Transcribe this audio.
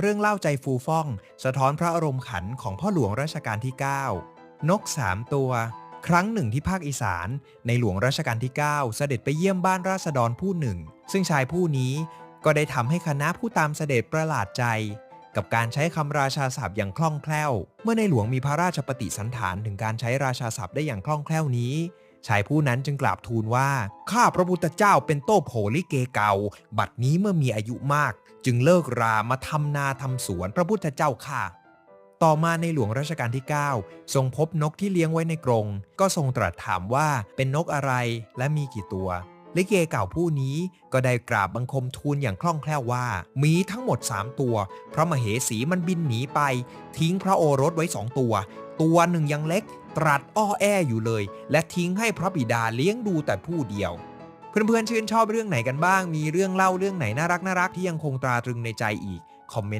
เรื่องเล่าใจฟูฟ่อง สะท้อนพระอารมณ์ขันของพ่อหลวงรัชกาลที่ 9 นกสามตัว ครั้งหนึ่งที่ภาคอีสาน ในหลวงรัชกาลที่ 9 เสด็จไปเยี่ยมบ้านราษฎรผู้หนึ่ง ซึ่งชายผู้นี้ก็ได้ทำให้คณะผู้ตามเสด็จประหลาดใจ กับการใช้คำราชาศัพท์อย่างคล่องแคล่ว เมื่อในหลวงมีพระราชปฏิสันฐานถึงการใช้ราชาศัพท์ได้อย่างคล่องแคล่วนี้ ชายผู้นั้นจึงกราบทูลว่า ข้าพระพุทธเจ้าเป็นโต้โผลิเกเก่า บัดนี้เมื่อมีอายุมาก จึงเลิกรามาทำนาทำสวนพระพุทธเจ้าค่ะต่อมาในหลวงรัชกาลที่ 9 ทรงพบนกที่เลี้ยงไว้ในกรง ก็ทรงตรัสถามว่าเป็นนกอะไรและมีกี่ตัว ลิเกเก่าผู้นี้ก็ได้กราบบังคมทูลอย่างคล่องแคล่วว่ามีทั้งหมด 3 ตัว พระมเหสีมันบินหนีไป ทิ้งพระโอรสไว้สองตัว ตัวหนึ่งยังเล็ก ตรัสอ้อแออยู่เลย และทิ้งให้พระบิดาเลี้ยงดูแต่ผู้เดียวเพื่อนๆชื่นชอบเรื่องไหนกันบ้าง มีเรื่องเล่าเรื่องไหนน่ารักน่ารักที่ยังคงตราตรึงในใจอีก คอมเมนต์